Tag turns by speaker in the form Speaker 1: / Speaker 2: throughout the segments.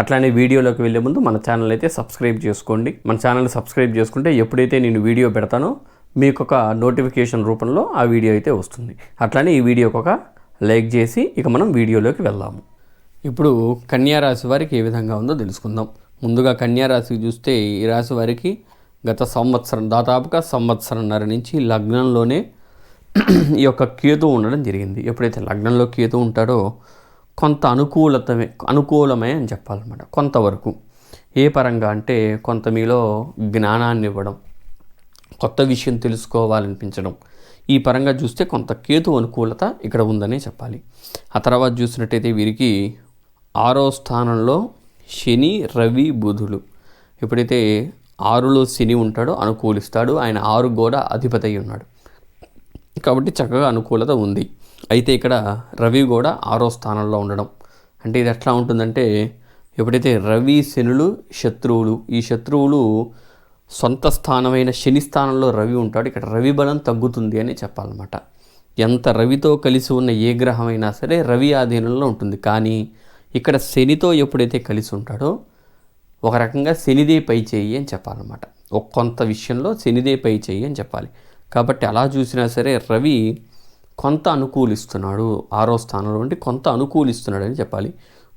Speaker 1: అట్లానే వీడియోలోకి వెళ్ళే ముందు మన ఛానల్ అయితే సబ్స్క్రైబ్ చేసుకోండి. మన ఛానల్ సబ్స్క్రైబ్ చేసుకుంటే ఎప్పుడైతే నేను వీడియో పెడతానో మీకు ఒక నోటిఫికేషన్ రూపంలో ఆ వీడియో అయితే వస్తుంది. అట్లానే ఈ వీడియోకి ఒక లైక్ చేసి ఇక మనం వీడియోలోకి వెళ్దాము. ఇప్పుడు కన్యా రాశి వారికి ఏ విధంగా ఉందో తెలుసుకుందాం. ముందుగా కన్యారాశి చూస్తే ఈ రాశి వారికి గత సంవత్సరం దాదాపుగా సంవత్సరంన్నర నుంచి లగ్నంలోనే ఈ యొక్క కేతు ఉండడం జరిగింది. ఎప్పుడైతే లగ్నంలో కేతు ఉంటాడో కొంత అనుకూలతమే అనుకూలమే అని చెప్పాలన్నమాట. కొంతవరకు. ఏ పరంగా అంటే కొంత మీలో జ్ఞానాన్ని ఇవ్వడం కొత్త విషయం తెలుసుకోవాలనిపించడం. ఈ పరంగా చూస్తే కొంత కేతు అనుకూలత ఇక్కడ ఉందనే చెప్పాలి. ఆ తర్వాత చూసినట్టయితే వీరికి ఆరో స్థానంలో శని రవి బుధులు ఎప్పుడైతే ఆరులో శని ఉంటాడో అనుకూలిస్తాడు. ఆయన ఆరు కూడా అధిపతి ఉన్నాడు కాబట్టి చక్కగా అనుకూలత ఉంది. అయితే ఇక్కడ రవి కూడా ఆరో స్థానంలో ఉండడం. అంటే ఇది ఎట్లా ఉంటుందంటే ఎప్పుడైతే రవి శనులు శత్రువులు ఈ శత్రువులు సొంత స్థానమైన శని స్థానంలో రవి ఉంటాడు ఇక్కడ రవి బలం తగ్గుతుంది అని చెప్పాలన్నమాట. ఎంత రవితో కలిసి ఉన్న ఏ గ్రహమైనా సరే రవి ఆధీనంలో ఉంటుంది. కానీ ఇక్కడ శనితో ఎప్పుడైతే కలిసి ఉంటాడో ఒక రకంగా శనిదే పై చేయి అని చెప్పాలన్నమాట. ఒక కొంత విషయంలో శనిదే పై చేయి అని చెప్పాలి. కాబట్టి అలా చూసినా సరే రవి కొంత అనుకూలిస్తున్నాడు. ఆరో స్థానంలో ఉండి కొంత అనుకూలిస్తున్నాడు అని చెప్పాలి.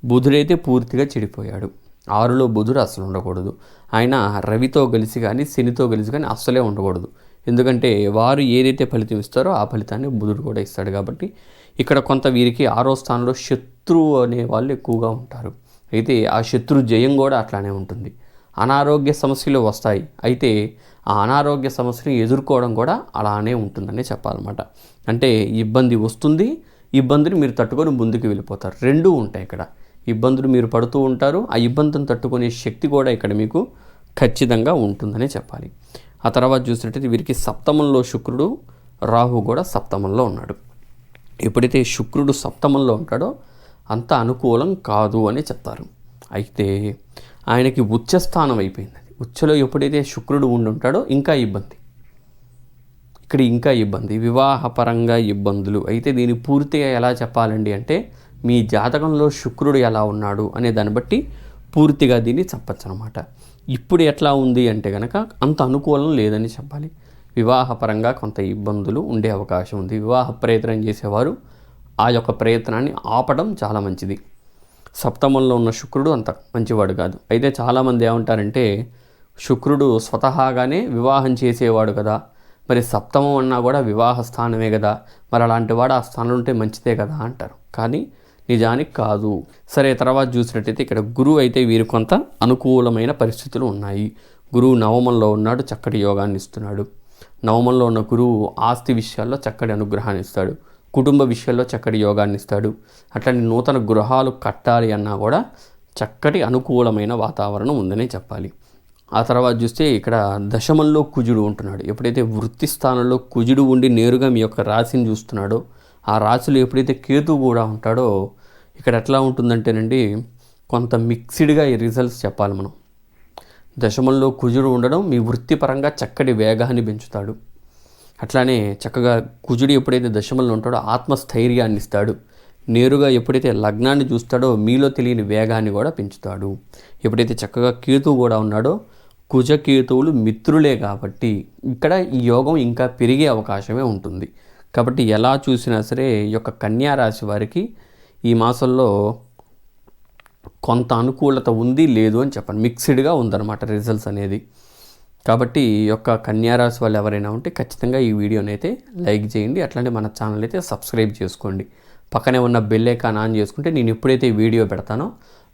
Speaker 1: బుధుడైతే పూర్తిగా చెడిపోయాడు. ఆరులో బుధుడు అసలు ఉండకూడదు. ఆయన రవితో కలిసి కానీ శనితో కలిసి కానీ అస్సలే ఉండకూడదు. ఎందుకంటే వారు ఏదైతే ఫలితం ఇస్తారో ఆ ఫలితాన్ని బుధుడు కూడా ఇస్తాడు కాబట్టి ఇక్కడ కొంత వీరికి ఆరో స్థానంలో శత్రువు అనే వాళ్ళు ఎక్కువగా ఉంటారు. అయితే ఆ శత్రు జయం కూడా అట్లానే ఉంటుంది. అనారోగ్య సమస్యలు వస్తాయి. అయితే ఆ అనారోగ్య సమస్యను ఎదుర్కోవడం కూడా అలానే ఉంటుందనే చెప్పాలన్నమాట. అంటే ఇబ్బంది వస్తుంది ఇబ్బందిని మీరు తట్టుకొని ముందుకు వెళ్ళిపోతారు. రెండూ ఉంటాయి ఇక్కడ. ఇబ్బందులు మీరు పడుతూ ఉంటారు ఆ ఇబ్బందిని తట్టుకునే శక్తి కూడా ఇక్కడ మీకు ఖచ్చితంగా ఉంటుందనే చెప్పాలి. ఆ తర్వాత చూసినట్టయితే వీరికి సప్తమంలో శుక్రుడు రాహు కూడా సప్తమంలో ఉన్నాడు. ఎప్పుడైతే శుక్రుడు సప్తమంలో ఉంటాడో అంత అనుకూలం కాదు అని చెప్తారు. అయితే ఆయనకి ఉచ్చస్థానం అయిపోయింది ఉచ్చలో ఎప్పుడైతే శుక్రుడు ఉండి ఉంటాడో ఇంకా ఇబ్బంది. ఇక్కడ ఇంకా ఇబ్బంది. వివాహపరంగా ఇబ్బందులు. అయితే దీన్ని పూర్తిగా ఎలా చెప్పాలండి అంటే మీ జాతకంలో శుక్రుడు ఎలా ఉన్నాడు అనే దాన్ని బట్టి పూర్తిగా దీన్ని చెప్పచ్చు అనమాట ఇప్పుడు ఎట్లా ఉంది అంటే కనుక అంత అనుకూలం లేదని చెప్పాలి. వివాహపరంగా కొంత ఇబ్బందులు ఉండే అవకాశం ఉంది. వివాహ ప్రయత్నం చేసేవారు ఆ యొక్క ప్రయత్నాన్ని ఆపడం చాలా మంచిది. సప్తమంలో ఉన్న శుక్రుడు అంత మంచివాడు కాదు. అయితే చాలామంది ఏమంటారంటే శుక్రుడు స్వతహాగానే వివాహం చేసేవాడు కదా. మరి సప్తమం అన్నా కూడా వివాహ స్థానమే కదా. మరి అలాంటి వాడు ఆ స్థానంలో ఉంటే మంచిదే కదా అంటారు. కానీ నిజానికి కాదు. సరే తర్వాత చూసినట్టయితే ఇక్కడ గురువు అయితే వీరు కొంత అనుకూలమైన పరిస్థితులు ఉన్నాయి. గురువు నవమంలో ఉన్నాడు చక్కటి యోగాన్ని ఇస్తున్నాడు. నవమంలో ఉన్న గురువు ఆస్తి విషయాల్లో చక్కటి అనుగ్రహాన్ని ఇస్తాడు. కుటుంబ విషయాల్లో చక్కటి యోగాన్ని ఇస్తాడు. అట్లాంటి నూతన గృహాలు కట్టాలి అన్నా కూడా చక్కటి అనుకూలమైన వాతావరణం ఉందని చెప్పాలి. ఆ తర్వాత చూస్తే ఇక్కడ దశమంలో కుజుడు ఉంటున్నాడు. ఎప్పుడైతే వృత్తి స్థానంలో కుజుడు ఉండి నేరుగా మీ యొక్క రాశిని చూస్తున్నాడో ఆ రాశిలో ఎప్పుడైతే కేతు కూడా ఉంటాడో ఇక్కడ ఎట్లా ఉంటుందంటేనండి కొంత మిక్సిడ్గా ఈ రిజల్ట్స్ చెప్పాలి మనం. దశమంలో కుజుడు ఉండడం మీ వృత్తిపరంగా చక్కటి వేగాన్ని పెంచుతాడు. అట్లానే చక్కగా కుజుడు ఎప్పుడైతే దశమంలో ఉంటాడో ఆత్మస్థైర్యాన్ని ఇస్తాడు. నేరుగా ఎప్పుడైతే లగ్నాన్ని చూస్తాడో మీలో తెలియని వేగాన్ని కూడా పెంచుతాడు. ఎప్పుడైతే చక్కగా కేతువు కూడా ఉన్నాడో కుజకేతువులు మిత్రులే కాబట్టి ఇక్కడ ఈ యోగం ఇంకా పెరిగే అవకాశమే ఉంటుంది. కాబట్టి ఎలా చూసినా సరే ఈ యొక్క కన్యా రాశి వారికి ఈ మాసంలో కొంత అనుకూలత ఉంది లేదు అని చెప్పండి మిక్స్డ్గా ఉందన్నమాట రిజల్ట్స్ అనేది. కాబట్టి ఈ యొక్క కన్యారాశి వాళ్ళు ఎవరైనా ఉంటే ఖచ్చితంగా ఈ వీడియోని అయితే లైక్ చేయండి. అట్లాంటి మన ఛానల్ అయితే సబ్స్క్రైబ్ చేసుకోండి. పక్కనే ఉన్న బెల్ ఐకాన్ ఆన్ చేసుకుంటే నేను ఎప్పుడైతే వీడియో పెడతానో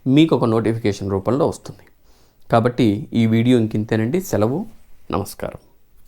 Speaker 1: మీకు ఒక నోటిఫికేషన్ రూపంలో వస్తుంది. కాబట్టి ఈ వీడియో ఇంకింతేనండి. సెలవు. నమస్కారం.